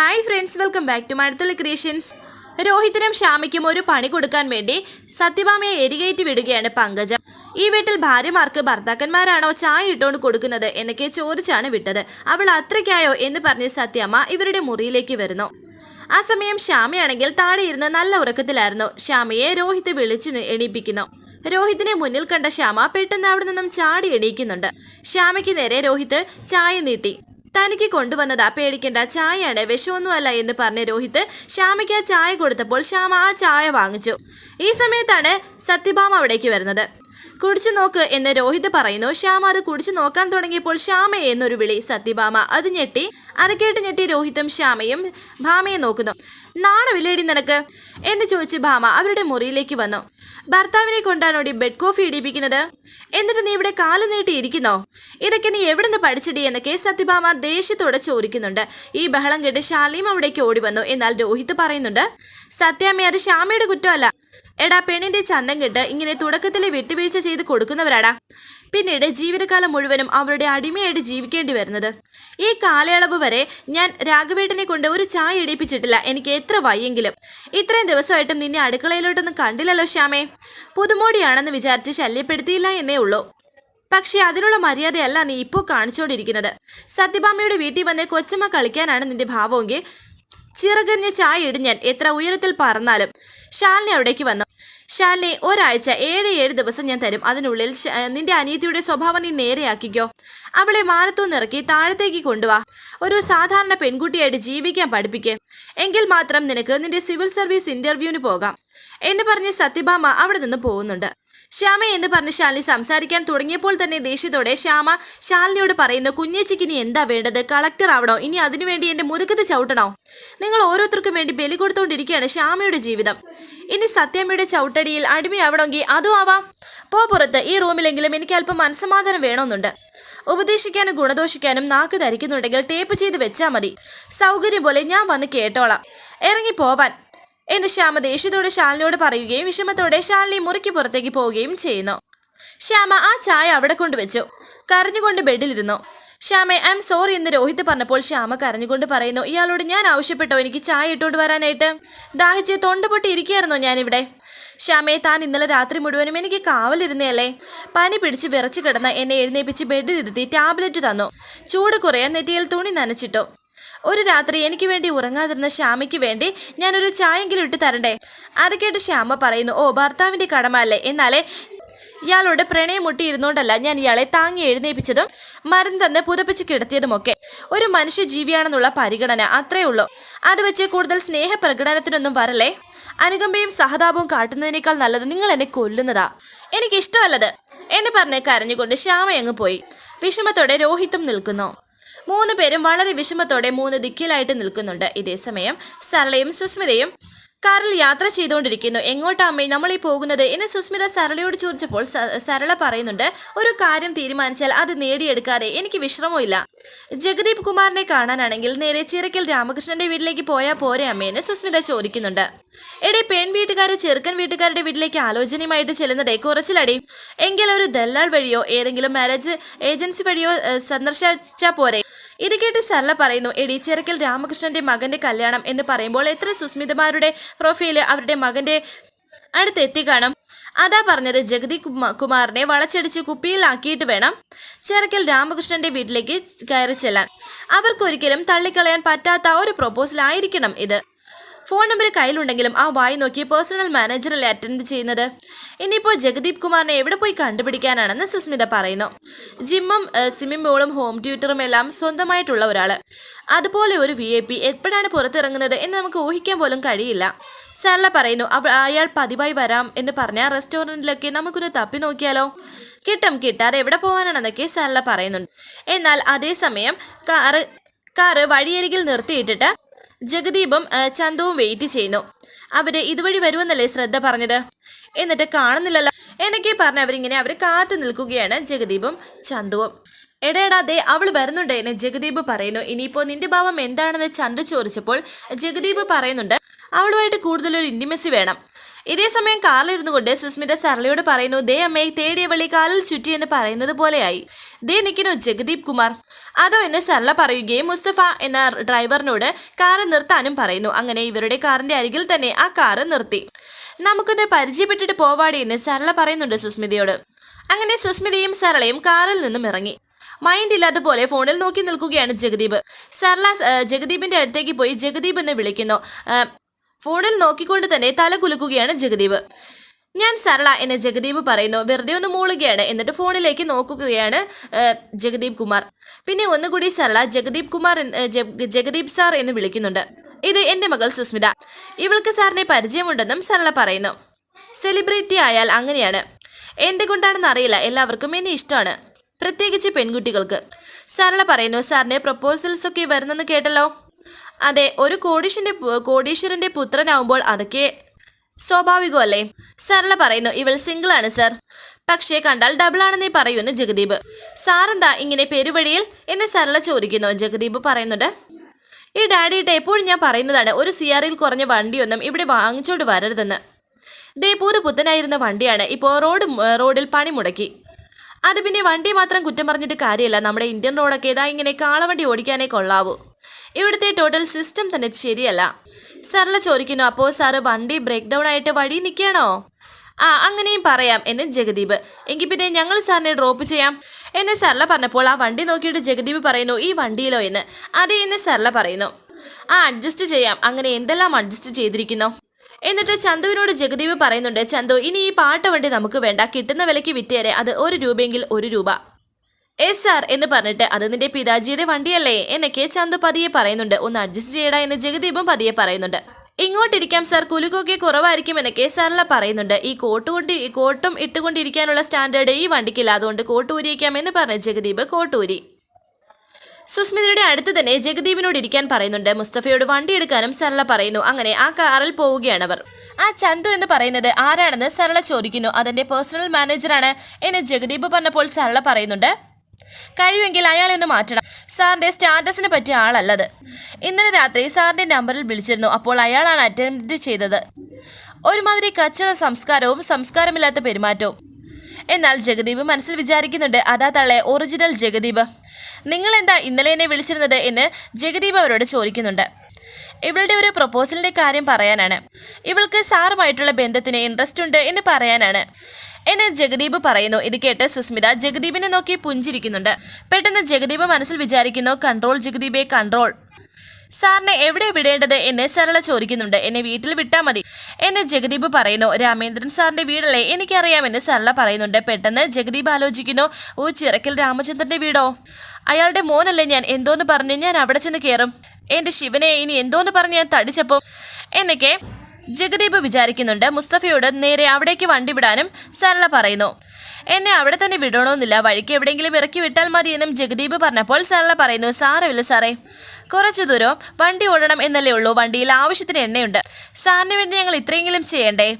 Hi friends welcome back to Mazhathulli creations. രോഹിത്തിനും ശ്യാമിക്കും ഒരു പണി കൊടുക്കാൻ വേണ്ടി സത്യഭാമയെ എരികേറ്റി വിടുകയാണ് പങ്കജ. ഈ വീട്ടിൽ ഭാര്യമാർക്ക് ഭർത്താക്കന്മാരാണോ ചായ ഇട്ടുകൊണ്ട് കൊടുക്കുന്നത് എന്നൊക്കെ ചോദിച്ചാണ് വിട്ടത്. അവൾ അത്രയ്ക്കായോ എന്ന് പറഞ്ഞ് സത്യമ്മ ഇവരുടെ മുറിയിലേക്ക് വരുന്നു. ആ സമയം ശ്യാമയാണെങ്കിൽ താഴെ ഇരുന്ന് നല്ല ഉറക്കത്തിലായിരുന്നു. ശ്യാമയെ രോഹിത് വിളിച്ച് എണീപ്പിക്കുന്നു. രോഹിത്തിനെ മുന്നിൽ കണ്ട ശ്യാമ പെട്ടെന്ന് അവിടെ നിന്നും ചാടി എണീക്കുന്നുണ്ട്. ശ്യാമയ്ക്ക് നേരെ രോഹിത് ചായ നീട്ടി. തനിക്ക് കൊണ്ടുവന്നതാ പേടിക്കേണ്ട ചായയാണ്. വിഷമൊന്നുമല്ല എന്ന് പറഞ്ഞ രോഹിത് ശ്യാമയ്ക്ക് ആ ചായ കൊടുത്തപ്പോൾ ശ്യാമ ആ ചായ വാങ്ങിച്ചു. ഈ സമയത്താണ് സത്യഭാമ അവിടേക്ക് വരുന്നത്. കുടിച്ചു നോക്ക് എന്ന് രോഹിത് പറയുന്നു. ശ്യാമ അത് കുടിച്ചു നോക്കാൻ തുടങ്ങിയപ്പോൾ ശ്യാമ എന്നൊരു വിളി സത്യഭാമ അത് ഞെട്ടി. അരക്കേട്ട് ഞെട്ടി രോഹിതും ശ്യാമയും ഭാമയെ നോക്കുന്നു. നാണമില്ലേടി നിനക്ക്? എന്ന് ചോദിച്ച് ഭാമ അവരുടെ മുറിയിലേക്ക് വന്നു. ഭർത്താവിനെ കൊണ്ടാണോടി ബെഡ് കോഫി ഇടിപ്പിക്കുന്നത്? എന്നിട്ട് നീ ഇവിടെ കാലു നീട്ടിയിരിക്കുന്നോ ഇതൊക്കെ നീ എവിടുന്ന് പഠിച്ചിടി? എന്നൊക്കെ സത്യഭാമ ദേഷ്യത്തോടെ ചോദിക്കുന്നുണ്ട്. ഈ ബഹളം കേട്ട് ശാലിയും അവിടേക്ക് ഓടി വന്നു. എന്നാൽ രോഹിത് പറയുന്നുണ്ട് സത്യാമ്മ അത് ശ്യാമയുടെ കുറ്റമല്ല. എടാ പെണ്ണിന്റെ ചന്തം കെട്ട് ഇങ്ങനെ തുടക്കത്തിൽ വിട്ടുവീഴ്ച ചെയ്ത് കൊടുക്കുന്നവരാടാ. പിന്നീട് ജീവിതകാലം മുഴുവനും അവരുടെ അടിമയായിട്ട് ജീവിക്കേണ്ടി വരുന്നത്. ഈ കാലയളവ് വരെ ഞാൻ രാഘവേട്ടനെ കൊണ്ട് ഒരു ചായ ഇടിപ്പിച്ചിട്ടില്ല എനിക്ക് എത്ര വയ്യെങ്കിലും. ഇത്രയും ദിവസമായിട്ടും നിന്നെ അടുക്കളയിലോട്ടൊന്നും കണ്ടില്ലല്ലോ ശ്യാമേ. പുതുമോടിയാണെന്ന് വിചാരിച്ച് ശല്യപ്പെടുത്തിയില്ല എന്നേ ഉള്ളൂ. പക്ഷേ അതിനുള്ള മര്യാദയല്ല നീ ഇപ്പോൾ കാണിച്ചുകൊണ്ടിരിക്കുന്നത് സത്യഭാമയുടെ വീട്ടിൽ വന്ന് കൊച്ചമ്മ കളിക്കാനാണ് നിന്റെ ഭാവമെങ്കിൽ ചിറകഞ്ഞ ചായ ഇടുഞ്ഞാൻ ഞാൻ എത്ര ഉയരത്തിൽ പറന്നാലും. ശാലിനി അവിടേക്ക് വന്നു. ശാലിനി ഒരാഴ്ച ഏഴ് ഏഴ് ദിവസം ഞാൻ തരും. അതിനുള്ളിൽ നിന്റെ അനീതിയുടെ സ്വഭാവം നീ നേരെയാക്കിക്കോ. അവളെ മാനത്തുനിന്ന് ഇറക്കി താഴത്തേക്ക് കൊണ്ടുവാ. ഒരു സാധാരണ പെൺകുട്ടിയായിട്ട് ജീവിക്കാൻ പഠിപ്പിക്കേ. എങ്കിൽ മാത്രം നിനക്ക് നിന്റെ സിവിൽ സർവീസ് ഇന്റർവ്യൂവിന് പോകാം. എന്ന് പറഞ്ഞ് സത്യഭാമ അവിടെ നിന്ന് പോകുന്നുണ്ട്. ശ്യാമ എന്ന് പറഞ്ഞ് ശാലിനി സംസാരിക്കാൻ തുടങ്ങിയപ്പോൾ തന്നെ ദേഷ്യത്തോടെ ശ്യാമ ശാലിനിയോട് പറയുന്നു കുഞ്ഞേച്ചിക്ക് ഇനി എന്താ വേണ്ടത്? കളക്ടർ ആവണോ? ഇനി അതിനുവേണ്ടി എന്റെ മുതുക്കത്ത് ചവിട്ടണോ? നിങ്ങൾ ഓരോരുത്തർക്കും വേണ്ടി ബലി കൊടുത്തുകൊണ്ടിരിക്കുകയാണ് ശ്യാമയുടെ ജീവിതം. ഇനി സത്യമ്മയുടെ ചവിട്ടടിയിൽ അടിമയാവണമെങ്കിൽ അതും ആവാം. പോ പുറത്ത് ഈ റൂമിലെങ്കിലും എനിക്ക് അല്പം മനസ്സമാധാനം വേണമെന്നുണ്ട്. ഉപദേശിക്കാനും ഗുണദോഷിക്കാനും നാക്ക് ധരിക്കുന്നുണ്ടെങ്കിൽ ടേപ്പ് ചെയ്ത് വെച്ചാൽ മതി. സൗകര്യം പോലെ ഞാൻ വന്ന് കേട്ടോളാം. ഇറങ്ങി പോവാൻ. എന്ന് ശ്യാമ ദേഷ്യത്തോടെ ശാലിനിയോട് പറയുകയും വിഷമത്തോടെ ശാലിനി മുറിക്ക് പുറത്തേക്ക് പോവുകയും ചെയ്യുന്നു. ശ്യാമ ആ ചായ അവിടെ കൊണ്ടുവച്ചു. കരഞ്ഞുകൊണ്ട് ബെഡിലിരുന്നു. ശ്യാമെ ഐ എം സോറി എന്ന് രോഹിത് പറഞ്ഞപ്പോൾ ശ്യാമ കരഞ്ഞുകൊണ്ട് പറയുന്നു ഇയാളോട് ഞാൻ ആവശ്യപ്പെട്ടോ? എനിക്ക് ചായ ഇട്ടുകൊണ്ട് വരാനായിട്ട്. ദാഹിച്ച് തൊണ്ട പൊട്ടി ഇരിക്കുകയായിരുന്നോ ഞാനിവിടെ. ശ്യാമയെ താൻ ഇന്നലെ രാത്രി മുഴുവനും എനിക്ക് കാവലിരുന്നയല്ലേ പനി പിടിച്ച് വിറച്ച് കിടന്ന എന്നെ എഴുന്നേപ്പിച്ച് ബെഡിലിരുത്തി ടാബ്ലറ്റ് തന്നു. ചൂട് കുറയാൻ നെറ്റിയിൽ തുണി നനച്ചിട്ടു. ഒരു രാത്രി എനിക്ക് വേണ്ടി ഉറങ്ങാതിരുന്ന ശ്യാമയ്ക്ക് വേണ്ടി ഞാനൊരു ചായെങ്കിലും ഇട്ട് തരണ്ടേ? അത് കേട്ട് ശ്യാമ പറയുന്നു ഓ ഭർത്താവിന്റെ കടമ അല്ലേ? എന്നാലേ ഇയാളോട് പ്രണയം മുട്ടിയിരുന്നോണ്ടല്ല ഞാൻ ഇയാളെ താങ്ങി എഴുന്നേപ്പിച്ചതും മരുന്ന് തന്ന് പുതപ്പിച്ച് കിടത്തിയതുമൊക്കെ. ഒരു മനുഷ്യ ജീവിയാണെന്നുള്ള പരിഗണന അത്രേ ഉള്ളൂ. അത് വെച്ച് കൂടുതൽ സ്നേഹ പ്രകടനത്തിനൊന്നും വരല്ലേ? അനുകമ്പയും സഹതാപവും കാട്ടുന്നതിനേക്കാൾ നല്ലത് നിങ്ങൾ എന്നെ കൊല്ലുന്നതാ. എനിക്കിഷ്ടമല്ലത്. എന്ന് പറഞ്ഞ് കരഞ്ഞുകൊണ്ട് ശ്യാമയങ്ങ് പോയി. വിഷമത്തോടെ രോഹിത്തും നിൽക്കുന്നു. മൂന്ന് പേരും വളരെ വിഷമത്തോടെ മൂന്ന് ദിക്കിലായിട്ട് നിൽക്കുന്നുണ്ട്. ഇതേസമയം സരളയും സുസ്മിതയും കാറിൽ യാത്ര ചെയ്തുകൊണ്ടിരിക്കുന്നു. എങ്ങോട്ടാ അമ്മേ ഈ പോകുന്നത്? എന്ന് സുസ്മിത സരളയോട് ചോദിച്ചപ്പോൾ സരള പറയുന്നുണ്ട് ഒരു കാര്യം തീരുമാനിച്ചാൽ അത് നേടിയെടുക്കാതെ എനിക്ക് വിശ്രമമില്ല ജഗദീപ് കുമാറിനെ കാണാനാണെങ്കിൽ നേരെ ചിറക്കൽ രാമകൃഷ്ണന്റെ വീട്ടിലേക്ക് പോയാൽ പോരെ അമ്മയെന്ന് സുസ്മിത ചോദിക്കുന്നുണ്ട്. എടേ പെൺ വീട്ടുകാർ ചെറുക്കൻ വീട്ടുകാരുടെ വീട്ടിലേക്ക് ആലോചനയുമായിട്ട് ചെല്ലുന്നതേ കുറച്ചിലടി. എങ്കിൽ ഒരു ദല്ലാൾ വഴിയോ ഏതെങ്കിലും മാരേജ് ഏജൻസി വഴിയോ സന്ദർശിച്ചാൽ പോരെ. ഇത് കേട്ട് സരള പറയുന്നു എടി ചെറുക്കൽ രാമകൃഷ്ണന്റെ മകന്റെ കല്യാണം എന്ന് പറയുമ്പോൾ എത്ര സുസ്മിതമാരുടെ പ്രൊഫൈൽ അവരുടെ മകന്റെ അടുത്ത് എത്തി കാണും. അതാ പറഞ്ഞത് ജഗതി കുമാ- കുമാറിനെ വളച്ചടിച്ച് കുപ്പിയിലാക്കിയിട്ട് വേണം ചെറുക്കൽ രാമകൃഷ്ണന്റെ വീട്ടിലേക്ക് കയറി ചെല്ലാൻ. അവർക്കൊരിക്കലും തള്ളിക്കളയാൻ പറ്റാത്ത ഒരു പ്രൊപ്പോസൽ ആയിരിക്കണം ഇത്. ഫോൺ നമ്പർ കയ്യിലുണ്ടെങ്കിലും ആ വായി നോക്കി പേഴ്സണൽ മാനേജറല്ലേ അറ്റൻഡ് ചെയ്യുന്നത്? ഇനിയിപ്പോൾ ജഗദീപ് കുമാറിനെ എവിടെ പോയി കണ്ടുപിടിക്കാനാണെന്ന് സുസ്മിത പറയുന്നു. ജിമ്മും സിമ്മിം പൂളും ഹോം ട്യൂട്ടറും എല്ലാം സ്വന്തമായിട്ടുള്ള ഒരാൾ അതുപോലെ ഒരു വി ഐ പി എപ്പോഴാണ് പുറത്തിറങ്ങുന്നത് എന്ന് നമുക്ക് ഊഹിക്കാൻ പോലും കഴിയില്ല. സരള പറയുന്നു അവ അയാൾ പതിവായി വരാം എന്ന് പറഞ്ഞ റെസ്റ്റോറന്റിലൊക്കെ നമുക്കൊന്ന് തപ്പി നോക്കിയാലോ? കിട്ടും കിട്ടാതെ എവിടെ പോകാനാണെന്നൊക്കെ സരള പറയുന്നുണ്ട്. എന്നാൽ അതേസമയം കാറ് കാറ് വഴിയരികിൽ നിർത്തിയിട്ടിട്ട് ജഗദീപും ചന്ദവും വെയിറ്റ് ചെയ്യുന്നു. അവർ ഇതുവഴി വരുമെന്നല്ലേ ശ്രദ്ധ പറഞ്ഞത്? എന്നിട്ട് കാണുന്നില്ലല്ലോ. എന്നൊക്കെ പറഞ്ഞ് അവരിങ്ങനെ അവർ കാത്തു നിൽക്കുകയാണ് ജഗദീപും ചന്തുവും എടേടാ ദേ അവൾ വരുന്നുണ്ട് എന്ന് ജഗദീപ് പറയുന്നു. ഇനിയിപ്പോൾ നിന്റെ ഭാവം എന്താണെന്ന് ചന്തു ചോദിച്ചപ്പോൾ ജഗദീപ് പറയുന്നുണ്ട് അവളുമായിട്ട് കൂടുതലൊരു ഇന്റിമസി വേണം. ഇതേ സമയം കാറിലിരുന്നു കൊണ്ട് സുസ്മിത സരളയോട് പറയുന്നു ദേ അമ്മയെ തേടിയ വഴി കാലിൽ ചുറ്റി എന്ന് പറയുന്നത് പോലെയായി. ദേ നിൽക്കുന്നു ജഗദീപ് കുമാർ. അതോ എന്ന് സർല പറയുകയും മുസ്തഫ എന്ന ഡ്രൈവറിനോട് കാറ് നിർത്താനും പറയുന്നു. അങ്ങനെ ഇവരുടെ കാറിന്റെ അരികിൽ തന്നെ ആ കാറ് നിർത്തി. നമുക്കൊന്ന് പരിചയപ്പെട്ടിട്ട് പോവാടി എന്ന് സർല പറയുന്നുണ്ട് സുസ്മിതയോട്. അങ്ങനെ സുസ്മിതയും സരളയും കാറിൽ നിന്നും ഇറങ്ങി. മൈൻഡ് ഇല്ലാത്ത പോലെ ഫോണിൽ നോക്കി നിൽക്കുകയാണ് ജഗദീപ്. സർല ജഗദീപിന്റെ അടുത്തേക്ക് പോയി ജഗദീപ് എന്ന് വിളിക്കുന്നു. ഫോണിൽ നോക്കിക്കൊണ്ട് തന്നെ തല കുലുക്കുകയാണ് ജഗദീപ്. ഞാൻ സരള എന്ന് ജഗദീപ് പറയുന്നു. വെറുതെ ഒന്ന് മൂളുകയാണ്. എന്നിട്ട് ഫോണിലേക്ക് നോക്കുകയാണ് ജഗദീപ് കുമാർ. പിന്നെ ഒന്നുകൂടി സരള ജഗദീപ് കുമാർ ജഗദീപ് സാർ എന്ന് വിളിക്കുന്നുണ്ട്. ഇത് എന്റെ മകൾ സുസ്മിത. ഇവൾക്ക് സാറിനെ പരിചയമുണ്ടെന്നും സരള പറയുന്നു. സെലിബ്രിറ്റി ആയാൽ അങ്ങനെയാണ്. എന്തുകൊണ്ടാണെന്ന് അറിയില്ല. എല്ലാവർക്കും എന്നെ ഇഷ്ടമാണ്. പ്രത്യേകിച്ച് പെൺകുട്ടികൾക്ക്. സരള പറയുന്നു സാറിന് പ്രപ്പോസൽസ് ഒക്കെ വരുന്നെന്ന് കേട്ടല്ലോ? അതെ ഒരു കോടീശ്വരന്റെ കോടീശ്വരന്റെ പുത്രനാവുമ്പോൾ അതൊക്കെ സ്വാഭാവികമല്ലേ? സരള പറയുന്നു ഇവൾ സിംഗിൾ ആണ് സർ. പക്ഷേ കണ്ടാൽ ഡബിൾ ആണെന്നേ പറയുന്നു ജഗദീപ്. സാറെന്താ ഇങ്ങനെ പെരുവഴിയിൽ എന്നെ സരള ചോദിക്കുന്നു ജഗദീപ് പറയുന്നുണ്ട്. ഈ ഡാഡിയിട്ട് എപ്പോഴും ഞാൻ പറയുന്നതാണ് ഒരു സിയാറിയിൽ കുറഞ്ഞ വണ്ടിയൊന്നും ഇവിടെ വാങ്ങിച്ചോണ്ട് വരരുതെന്ന്. ദേ പൂര് പുത്തനായിരുന്ന വണ്ടിയാണ് ഇപ്പോൾ റോഡ് റോഡിൽ പണി മുടക്കി. അത് പിന്നെ വണ്ടി മാത്രം കുറ്റം പറഞ്ഞിട്ട് കാര്യമല്ല നമ്മുടെ ഇന്ത്യൻ റോഡൊക്കെ ഇതാ ഇങ്ങനെ കാളവണ്ടി ഓടിക്കാനേ കൊള്ളാവൂ. ഇവിടുത്തെ ടോട്ടൽ സിസ്റ്റം തന്നെ ശരിയല്ല. സരള ചോദിക്കുന്നു അപ്പോൾ സാറ് വണ്ടി ബ്രേക്ക് ഡൗൺ ആയിട്ട് വഴി നിൽക്കുകയാണോ? ആ അങ്ങനെയും പറയാം എന്ന് ജഗദീപ്. എങ്കിൽ പിന്നെ ഞങ്ങൾ സാറിനെ ഡ്രോപ്പ് ചെയ്യാം. എന്നെ സരള പറഞ്ഞപ്പോൾ ആ വണ്ടി നോക്കിയിട്ട് ജഗദീപ് പറയുന്നു ഈ വണ്ടിയിലോ എന്ന്. അതെ എന്ന് സരള പറയുന്നു. ആ അഡ്ജസ്റ്റ് ചെയ്യാം. അങ്ങനെ എന്തെല്ലാം അഡ്ജസ്റ്റ് ചെയ്തിരിക്കുന്നു? എന്നിട്ട് ചന്തുവിനോട് ജഗദീപ് പറയുന്നുണ്ട് ചന്തു ഇനി ഈ പാട്ട വണ്ടി നമുക്ക് വേണ്ട. കിട്ടുന്ന വിലയ്ക്ക് വിറ്റേരെ. അത് ഒരു രൂപയെങ്കിൽ ഒരു രൂപ. എസ് ആർ എന്ന് പറഞ്ഞിട്ട് അത് നിന്റെ പിതാജിയുടെ വണ്ടിയല്ലേ? എന്നൊക്കെ ചന്തു പതിയെ പറയുന്നുണ്ട്. ഒന്ന് അഡ്ജസ്റ്റ് ചെയ്യടാ എന്ന് ജഗദീപും പതിയെ പറയുന്നുണ്ട്. ഇങ്ങോട്ടിരിക്കാം സാർ കുലുക്കൊക്കെ കുറവായിരിക്കും എന്നൊക്കെ സാറില പറയുന്നുണ്ട്. ഈ കോട്ട് കൊണ്ട് കോട്ടും ഇട്ടുകൊണ്ടിരിക്കാനുള്ള സ്റ്റാൻഡേർഡ് ഈ വണ്ടിക്കില്ല. അതുകൊണ്ട് കോട്ട് എന്ന് പറഞ്ഞ് ജഗദീപ് കോട്ടൂരി സുസ്മിതയുടെ അടുത്ത് തന്നെ ജഗദീപിനോട് ഇരിക്കാൻ പറയുന്നുണ്ട്. മുസ്തഫയോട് വണ്ടി എടുക്കാനും സരള പറയുന്നു. അങ്ങനെ ആ കാറിൽ പോവുകയാണ് അവർ. ആ ചന്തു എന്ന് പറയുന്നത് ആരാണെന്ന് സരള ചോദിക്കുന്നു. അതെന്റെ പേഴ്സണൽ മാനേജറാണ് എന്ന് ജഗദീപ് പറഞ്ഞപ്പോൾ സരള പറയുന്നുണ്ട്. കഴിയുമെങ്കിൽ അയാളെ ഒന്ന് മാറ്റണം. സാറിന്റെ സ്റ്റാറ്റസിനെ പറ്റിയ ആളല്ലത്. ഇന്നലെ രാത്രി സാറിന്റെ നമ്പറിൽ വിളിച്ചിരുന്നു. അപ്പോൾ അയാളാണ് അറ്റൻഡ് ചെയ്തത്. ഒരുമാതിരി കച്ചവട സംസ്കാരവും സംസ്കാരമില്ലാത്ത പെരുമാറ്റവും. എന്നാൽ ജഗദീപ് മനസ്സിൽ വിചാരിക്കുന്നുണ്ട് അതാ തള്ളെ ഒറിജിനൽ ജഗദീപ്. നിങ്ങൾ എന്താ ഇന്നലെ എന്നെ വിളിച്ചിരുന്നത് എന്ന് ജഗദീപ് അവരോട് ചോദിക്കുന്നുണ്ട്. ഇവളുടെ ഒരു പ്രപ്പോസലിന്റെ കാര്യം പറയാനാണ്. ഇവൾക്ക് സാറുമായിട്ടുള്ള ബന്ധത്തിന് ഇൻട്രസ്റ്റ് ഉണ്ട് എന്ന് പറയാനാണ്. എന്ന് ജഗദീപ് പറയുന്നു. ഇത് കേട്ട് സുസ്മിത ജഗദീപിനെ നോക്കി പുഞ്ചിരിക്കുന്നുണ്ട്. പെട്ടെന്ന് ജഗദീപ് മനസ്സിൽ വിചാരിക്കുന്നു കൺട്രോൾ ജഗദീപെ കൺട്രോൾ. സാറിനെ എവിടെ വിടേണ്ടത്? എന്നെ സരള ചോദിക്കുന്നുണ്ട്. എന്നെ വീട്ടിൽ വിട്ടാൽ മതി. എന്നെ ജഗദീപ് പറയുന്നു. രാമേന്ദ്രൻ സാറിന്റെ വീടല്ലേ? എനിക്കറിയാമെന്ന് സരള പറയുന്നുണ്ട്. പെട്ടെന്ന് ജഗദീപ് ആലോചിക്കുന്നു ഓ ചിറക്കൽ രാമചന്ദ്രന്റെ വീടോ? അയാളുടെ മോനല്ലേ ഞാൻ? എന്തോന്ന് പറഞ്ഞ് ഞാൻ അവിടെ ചെന്ന് കയറും എന്റെ ശിവനെ ഇനി എന്തോന്ന് പറഞ്ഞ് ഞാൻ തടിച്ചപ്പോ? എന്നൊക്കെ ജഗദീപ് വിചാരിക്കുന്നുണ്ട് മുസ്തഫയോട് നേരെ അവിടേക്ക് വണ്ടി വിടാനും സരള പറയുന്നു. എന്നെ അവിടെ തന്നെ വിടണമെന്നില്ല വഴിക്ക് എവിടെയെങ്കിലും ഇറക്കി വിട്ടാൽ മതിയെന്നും ജഗദീപ് പറഞ്ഞപ്പോൾ സരള പറയുന്നു സാരമില്ല സാറേ. കുറച്ചു ദൂരം വണ്ടി ഓടണം എന്നല്ലേ ഉള്ളൂ. വണ്ടിയിൽ ആവശ്യത്തിന് എണ്ണയുണ്ട്. സാറിന് വേണ്ടി ഞങ്ങൾ ഇത്രയെങ്കിലും ചെയ്യണ്ടേ?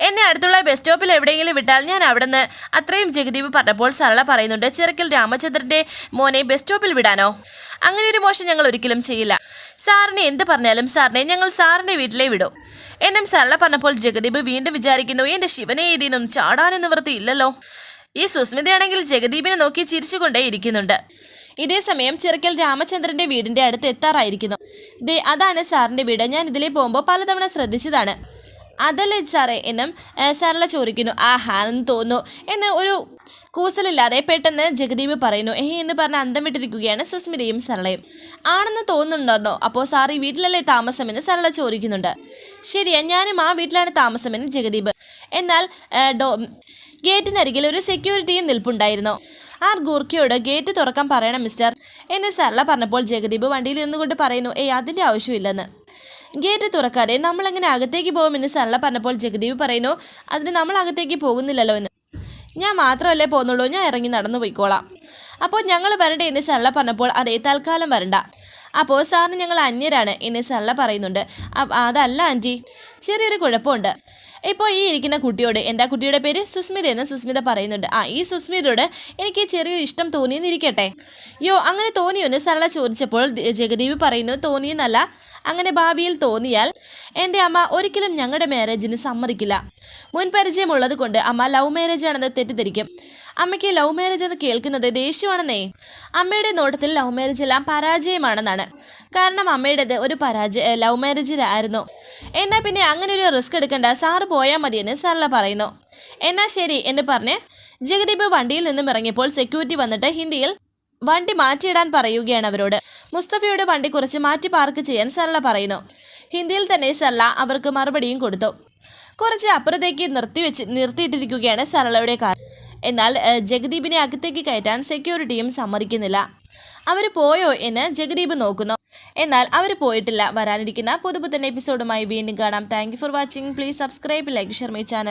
എന്നെ അടുത്തുള്ള ബസ് സ്റ്റോപ്പിൽ എവിടെയെങ്കിലും വിട്ടാൽ ഞാൻ അവിടെ നിന്ന് അത്രയും ജഗദീപ് പറഞ്ഞപ്പോൾ സരള പറയുന്നുണ്ട് ചിറക്കൽ രാമചന്ദ്രന്റെ മോനെ ബസ് സ്റ്റോപ്പിൽ വിടാനോ? അങ്ങനെ ഒരു മോശം ഞങ്ങൾ ഒരിക്കലും ചെയ്യില്ല. സാറിനെ എന്ത് പറഞ്ഞാലും സാറിനെ ഞങ്ങൾ സാറിന്റെ വീട്ടിലേ വിടും. എന്നും സരള പറഞ്ഞപ്പോൾ ജഗദീപ് വീണ്ടും വിചാരിക്കുന്നു എന്റെ ശിവനെ ഇടീനും ചാടാനും നിവൃത്തിയില്ലല്ലോ ഈ സുസ്മിതയാണെങ്കിൽ ജഗദീപിനെ നോക്കി ചിരിച്ചുകൊണ്ടേ ഇരിക്കുന്നുണ്ട്. ഇതേ സമയം ചെറുക്കൽ രാമചന്ദ്രന്റെ വീടിന്റെ അടുത്ത് എത്താറായിരിക്കുന്നു. ദേ അതാണ് സാറിന്റെ വീട്. ഞാൻ ഇതിലേ പോകുമ്പോൾ പലതവണ ശ്രദ്ധിച്ചതാണ്. അതല്ലേ സാറേ എന്നും സരള ചോദിക്കുന്നു. ആഹാ എന്ന് തോന്നുന്നു. എന്ന് ഒരു കൂസലില്ലാതെ പെട്ടെന്ന് ജഗദീപ് പറയുന്നു ഏ എന്ന് പറഞ്ഞ് അന്തം വിട്ടിരിക്കുകയാണ് സുസ്മിതയും സരളയും. ആണെന്ന് തോന്നുന്നുണ്ടോ? അപ്പോൾ സാർ ഈ വീട്ടിലല്ലേ താമസമെന്ന് സരള ചോദിക്കുന്നുണ്ട്. ശരിയാ ഞാനും ആ വീട്ടിലാണ് താമസമെന്ന് ജഗദീപ്. എന്നാൽ ഡോ ഗേറ്റിനരികിൽ ഒരു സെക്യൂരിറ്റിയും നിൽപ്പുണ്ടായിരുന്നു. ആർ ഗൂർഖയോട് ഗേറ്റ് തുറക്കാൻ പറയണം മിസ്റ്റർ എന്നെ സരള പറഞ്ഞപ്പോൾ ജഗദീപ് വണ്ടിയിൽ നിന്നുകൊണ്ട് പറയുന്നു ഏയ് അതിന്റെ ആവശ്യമില്ലെന്ന്. ഗേറ്റ് തുറക്കാതെ നമ്മളെങ്ങനെ അകത്തേക്ക് പോകുമെന്ന്? സരള പറഞ്ഞപ്പോൾ ജഗദീപ് പറയുന്നു അതിന് നമ്മൾ അകത്തേക്ക് പോകുന്നില്ലല്ലോ എന്ന്. ഞാൻ മാത്രമല്ലേ പോകുന്നുള്ളൂ. ഞാൻ ഇറങ്ങി നടന്നു പോയിക്കോളാം. അപ്പോൾ ഞങ്ങൾ വരണ്ടേ എന്ന് സരള പറഞ്ഞപ്പോൾ അതേ തൽക്കാലം വരണ്ട. അപ്പോൾ സാറിന് ഞങ്ങൾ അന്യരാണ് എന്ന് സരള പറയുന്നുണ്ട്. അതല്ല ആന്റി ചെറിയൊരു കുഴപ്പമുണ്ട്. ഇപ്പോൾ ഈ ഇരിക്കുന്ന കുട്ടിയോട് എന്താ കുട്ടിയുടെ പേര്? സുസ്മിത എന്ന് സുസ്മിത പറയുന്നുണ്ട്. ആ ഈ സുസ്മിതയോട് എനിക്ക് ചെറിയൊരു ഇഷ്ടം തോന്നിയെന്നിരിക്കട്ടെ. യോ അങ്ങനെ തോന്നിയോ എന്ന് സരള ചോദിച്ചപ്പോൾ ജഗദീപ് പറയുന്നു തോന്നിയെന്നല്ല. അങ്ങനെ ഭാവിയിൽ തോന്നിയാൽ എന്റെ അമ്മ ഒരിക്കലും ഞങ്ങളുടെ മാരേജിന് സമ്മതിക്കില്ല. മുൻ പരിചയമുള്ളത് കൊണ്ട് അമ്മ ലവ് മാരേജ് ആണെന്ന് തെറ്റിദ്ധരിക്കും. അമ്മയ്ക്ക് ലവ് മാരേജ് എന്ന് കേൾക്കുന്നത് ദേഷ്യമാണെന്നേ. അമ്മയുടെ നോട്ടത്തിൽ ലവ് മാരേജ് എല്ലാം പരാജയമാണെന്നാണ്. കാരണം അമ്മയുടേത് ഒരു പരാജയ ലവ് മാരേജ് ആയിരുന്നു. എന്നാൽ പിന്നെ അങ്ങനെ ഒരു റിസ്ക് എടുക്കേണ്ട സാറ് പോയാൽ മതിയെന്ന് സർല പറയുന്നു. എന്നാൽ ശരി എന്ന് പറഞ്ഞ് ജഗദീപ് വണ്ടിയിൽ നിന്നും ഇറങ്ങിയപ്പോൾ സെക്യൂരിറ്റി വന്നിട്ട് ഹിന്ദിയിൽ വണ്ടി മാറ്റിയിടാൻ പറയുകയാണ് അവരോട്. മുസ്തഫയുടെ വണ്ടി കുറച്ച് മാറ്റി പാർക്ക് ചെയ്യാൻ സർല പറയുന്നു. ഹിന്ദിയിൽ തന്നെ സർല അവർക്ക് മറുപടിയും കൊടുത്തു. കുറച്ച് അപ്പുറത്തേക്ക് നിർത്തിവെച്ച് നിർത്തിയിട്ടിരിക്കുകയാണ് സർലയുടെ കാർ. എന്നാൽ ജഗദീപിനെ അകത്തേക്ക് കയറ്റാൻ സെക്യൂരിറ്റിയും സമ്മതിക്കുന്നില്ല. അവർ പോയോ എന്ന് ജഗദീപ് നോക്കുന്നു. എന്നാൽ അവർ പോയിട്ടില്ല. വരാനിരിക്കുന്ന പുതുപുത്തൻ എപ്പിസോഡുമായി വീണ്ടും കാണാം. Thank for watching please subscribe like share my channel